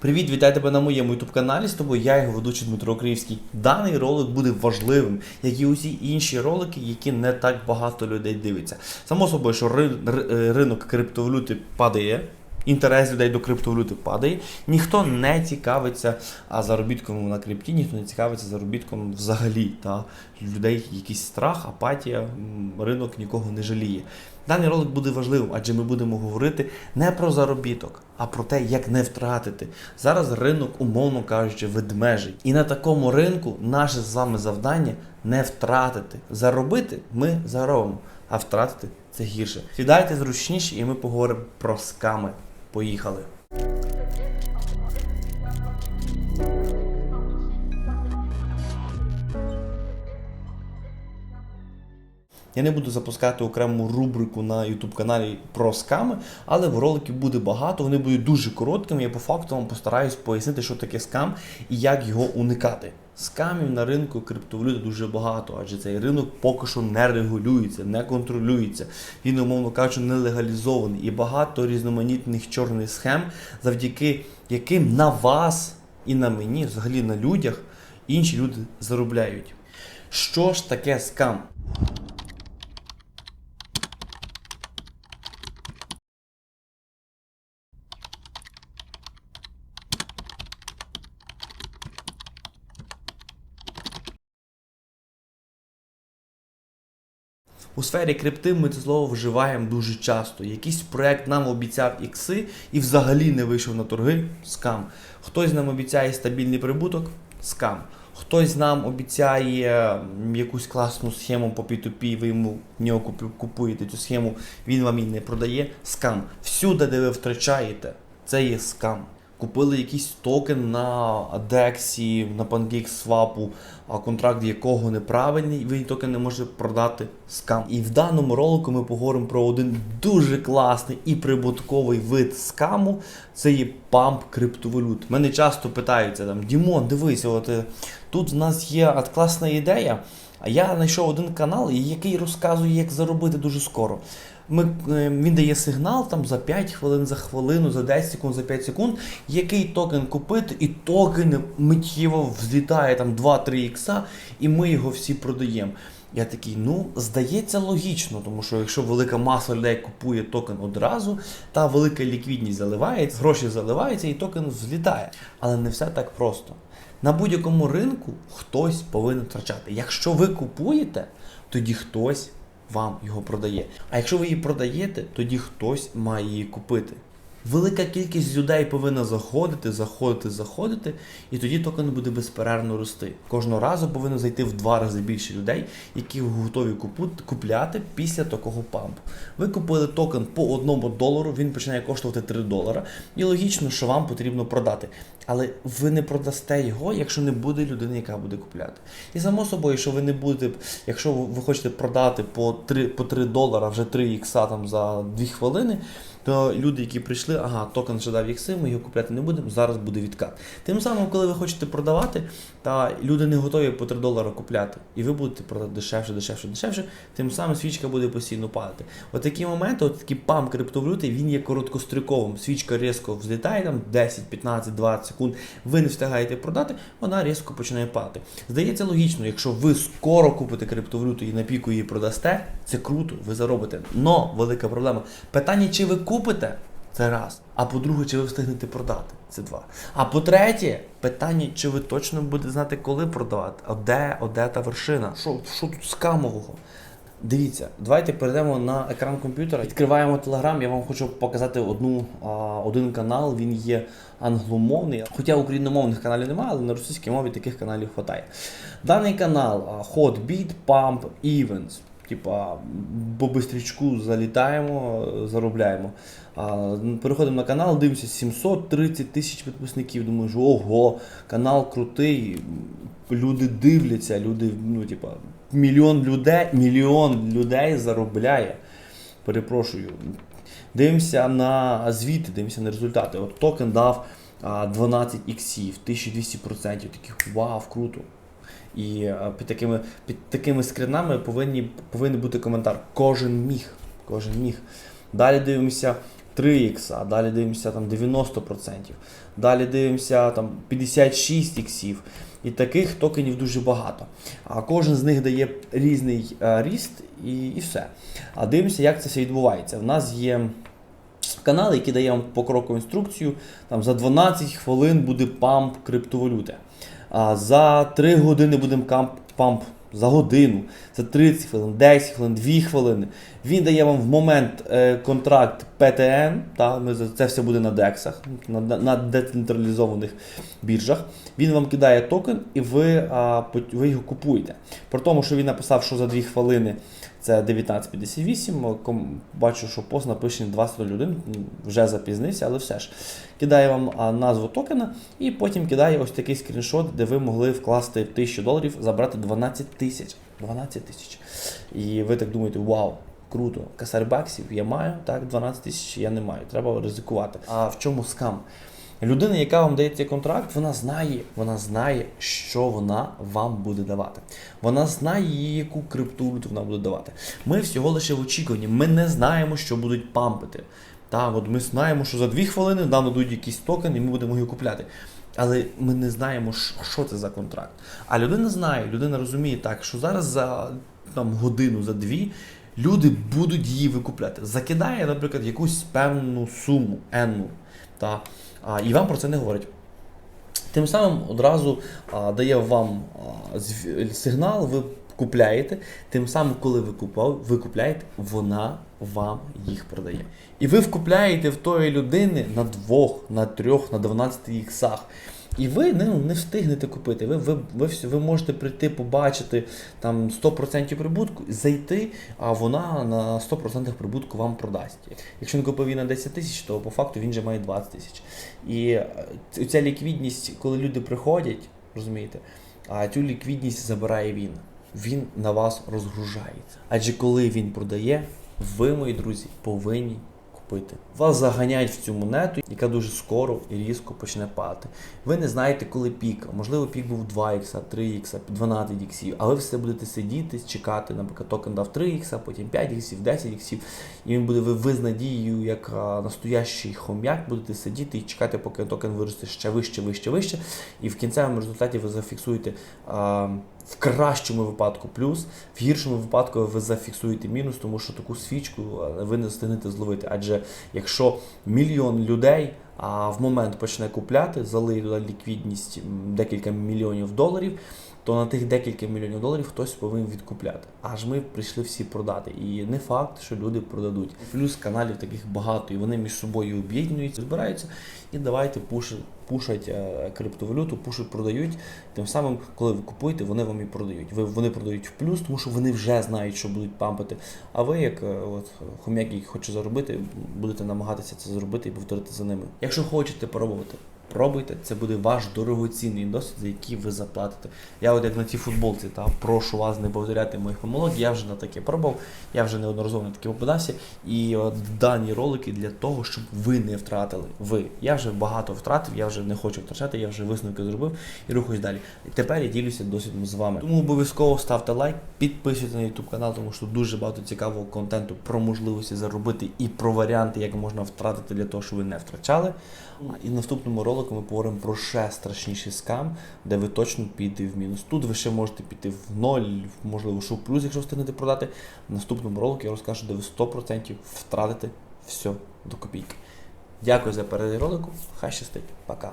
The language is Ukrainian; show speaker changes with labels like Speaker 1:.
Speaker 1: Привіт, вітаю тебе на моєму youtube каналі. З тобою я його ведучий Дмитро Криївський. Даний ролик буде важливим, як і усі інші ролики, які не так багато людей дивиться. Само собою, що е, ринок криптовалюти падає. Інтерес людей до криптовалюти падає. Ніхто не цікавиться а заробітком на крипті, ніхто не цікавиться заробітком взагалі. Та людей якийсь страх, апатія, ринок нікого не жаліє. Даний ролик буде важливим, адже ми будемо говорити не про заробіток, а про те, як не втратити. Зараз ринок, умовно кажучи, ведмежий. І на такому ринку наше з вами завдання не втратити. Заробити ми заробимо, а втратити це гірше. Сідайте зручніше, і ми поговоримо про сками. Поїхали. Я не буду запускати окрему рубрику на YouTube каналі про сками, але в роликів буде багато, вони будуть дуже короткими. Я по факту вам постараюсь пояснити, що таке скам і як його уникати. Скамів на ринку криптовалюти дуже багато, адже цей ринок поки що не регулюється, не контролюється. Він, умовно кажучи, не легалізований. І багато різноманітних чорних схем, завдяки яким на вас і на мені, взагалі на людях, інші люди заробляють. Що ж таке скам? У сфері крипти ми це слово вживаємо дуже часто. Якийсь проект нам обіцяв ікси і взагалі не вийшов на торги скам. Хтось нам обіцяє стабільний прибуток скам. Хтось нам обіцяє якусь класну схему по P2P, ви йому нього купуєте цю схему, він вам її не продає. Скам. Всюди, де ви втрачаєте, це є скам. Купили якийсь токен на DEX, на PancakeSwap, а контракт якого неправильний, ви токен не можете продати скам. І в даному ролику ми поговоримо про один дуже класний і прибутковий вид скаму. Це є памп криптовалют. Мене часто питаються там, Дімон, дивись, от е, тут в нас є от класна ідея. А я знайшов один канал, який розказує, як заробити дуже скоро. Ми, е, він дає сигнал там за 5 хвилин, за хвилину, за 10 секунд, за 5 секунд, який токен купити, і токен миттєво взлітає там 2-3 ікса, і ми його всі продаємо. Я такий, ну, здається, логічно, тому що якщо велика маса людей купує токен одразу, та велика ліквідність заливається, гроші заливаються і токен взлітає. Але не все так просто. На будь-якому ринку хтось повинен втрачати. Якщо ви купуєте, тоді хтось вам його продає. А якщо ви її продаєте, тоді хтось має її купити. Велика кількість людей повинна заходити, заходити, заходити, і тоді токен буде безперервно рости. Кожного разу повинно зайти в два рази більше людей, які готові купляти після такого пампу. Ви купили токен по одному долару, він починає коштувати 3 долара, і логічно, що вам потрібно продати. Але ви не продасте його, якщо не буде людини, яка буде купляти. І само собою, що ви не будете, якщо ви хочете продати по 3, по 3 долара, вже 3 ікса там за 2 хвилини, то люди, які прийшли, ага, токен вже дав ікси, ми його купляти не будемо, зараз буде відкат. Тим самим, коли ви хочете продавати, та люди не готові по 3 долара купляти, і ви будете продати дешевше, дешевше, дешевше, тим самим свічка буде постійно падати. От такі моменти, от такий пам криптовалюти, він є короткостроковим. Свічка різко взлітає там 10, 15, 20 секунд, ви не встигаєте продати, вона різко починає падати. Здається логічно, якщо ви скоро купите криптовалюту і на піку її продасте, це круто, ви заробите. Но велика проблема. Питання, чи ви купите, це раз. А по-друге, чи ви встигнете продати? Це два. А по-третє, питання, чи ви точно будете знати, коли продавати? А де, а та вершина? Що, що тут скамового? Дивіться, давайте перейдемо на екран комп'ютера. Відкриваємо Telegram. Я вам хочу показати одну, один канал. Він є англомовний. Хоча україномовних каналів немає, але на російській мові таких каналів вистачає. Даний канал а, Hotbit Pump Events. Типа, по бистрічку залітаємо, заробляємо. А, переходимо на канал, дивимося 730 тисяч підписників. Думаю, що ого, канал крутий. Люди дивляться, люди, ну, типа, мільйон людей, мільйон людей заробляє. Перепрошую. Дивимося на звіти, дивимося на результати. От токен дав 12 іксів, 1200%. Таких вау, круто. І під такими, під такими скринами повинні, повинен бути коментар. Кожен міг. Кожен міг. Далі дивимося 3х, а далі дивимося там 90%, далі дивимося там 56 іксів. І таких токенів дуже багато. А кожен з них дає різний е, ріст і, і все. А дивимося, як це все відбувається. У нас є канал, який дає вам покрокову інструкцію. Там за 12 хвилин буде памп криптовалюти. А за 3 години будемо камп, памп за годину, за 30 хвилин, 10 хвилин, 2 хвилини. Він дає вам в момент е, контракт PTN, та, це все буде на дексах, на, на, децентралізованих біржах. Він вам кидає токен і ви, ви його купуєте. При тому, що він написав, що за 2 хвилини це 19.58. ком- Бачу, що пост напишений 20.01, м, вже запізнився, але все ж. Кидає вам назву токена і потім кидає ось такий скріншот, де ви могли вкласти 1000 доларів, забрати 12 тисяч. 12 тисяч. І ви так думаєте, вау, круто, косарь баксів я маю, так, 12 тисяч я не маю, треба ризикувати. А в чому скам? Людина, яка вам дає цей контракт, вона знає, вона знає, що вона вам буде давати. Вона знає, яку криптовалюту вона буде давати. Ми всього лише в очікуванні. Ми не знаємо, що будуть пампити. Так, от ми знаємо, що за дві хвилини нам дадуть якийсь токен, і ми будемо його купляти. Але ми не знаємо, що це за контракт. А людина знає, людина розуміє так, що зараз за там, годину, за дві люди будуть її викупляти. Закидає, наприклад, якусь певну суму, енну, та, а, і вам про це не говорять. Тим самим одразу а, дає вам а, сигнал, ви купляєте. Тим самим, коли ви, купав, ви купляєте, вона вам їх продає. І ви вкупляєте в тої людини на двох, на трьох, на 12 іксах. І ви не, не встигнете купити. Ви, ви, ви, ви можете прийти, побачити там 100% прибутку, зайти, а вона на 100% прибутку вам продасть. Якщо він купив її на 10 тисяч, то по факту він вже має 20 тисяч. І е, ця ліквідність, коли люди приходять, розумієте, а цю ліквідність забирає він. Він на вас розгружається. Адже коли він продає, ви, мої друзі, повинні купити. Вас заганяють в цю монету, яка дуже скоро і різко почне падати. Ви не знаєте, коли пік. Можливо, пік був 2 ікса, 3 ікса, 12 іксів, а ви все будете сидіти, чекати, наприклад, токен дав 3 ікса, потім 5 іксів, 10 іксів, і він буде ви, з надією, як настоящий хом'як, будете сидіти і чекати, поки токен виросте ще вище, вище, вище. І в кінцевому результаті ви зафіксуєте в кращому випадку плюс, в гіршому випадку ви зафіксуєте мінус, тому що таку свічку ви не встигнете зловити. Адже якщо мільйон людей а, в момент почне купляти, залиє ліквідність декілька мільйонів доларів, то на тих декілька мільйонів доларів хтось повинен відкупляти. Аж ми прийшли всі продати. І не факт, що люди продадуть. Плюс каналів таких багато, і вони між собою об'єднуються, збираються і давайте пушать, пушать е, криптовалюту, пушать, продають. Тим самим, коли ви купуєте, вони вам і продають. Ви, вони продають в плюс, тому що вони вже знають, що будуть пампити. А ви, як е, от, хом'як, який хоче заробити, будете намагатися це зробити і повторити за ними. Якщо хочете пробувати, пробуйте, це буде ваш дорогоцінний досвід, за який ви заплатите. Я от як на цій футболці, та прошу вас не повторяти моїх помилок. Я вже на таке пробував, я вже неодноразово на таке попадався. І от дані ролики для того, щоб ви не втратили. Ви. Я вже багато втратив, я вже не хочу втрачати, я вже висновки зробив і рухаюсь далі. І тепер я ділюся досвідом з вами. Тому обов'язково ставте лайк, підписуйтесь на YouTube канал, тому що дуже багато цікавого контенту про можливості заробити і про варіанти, як можна втратити для того, щоб ви не втрачали. І в наступному ролику ми поговоримо про ще страшніший скам, де ви точно підете в мінус. Тут ви ще можете піти в ноль, можливо, що в плюс, якщо встигнете продати. В наступному ролику я розкажу, де ви 100% втратите все до копійки. Дякую за перегляд ролику. Хай щастить. Пока.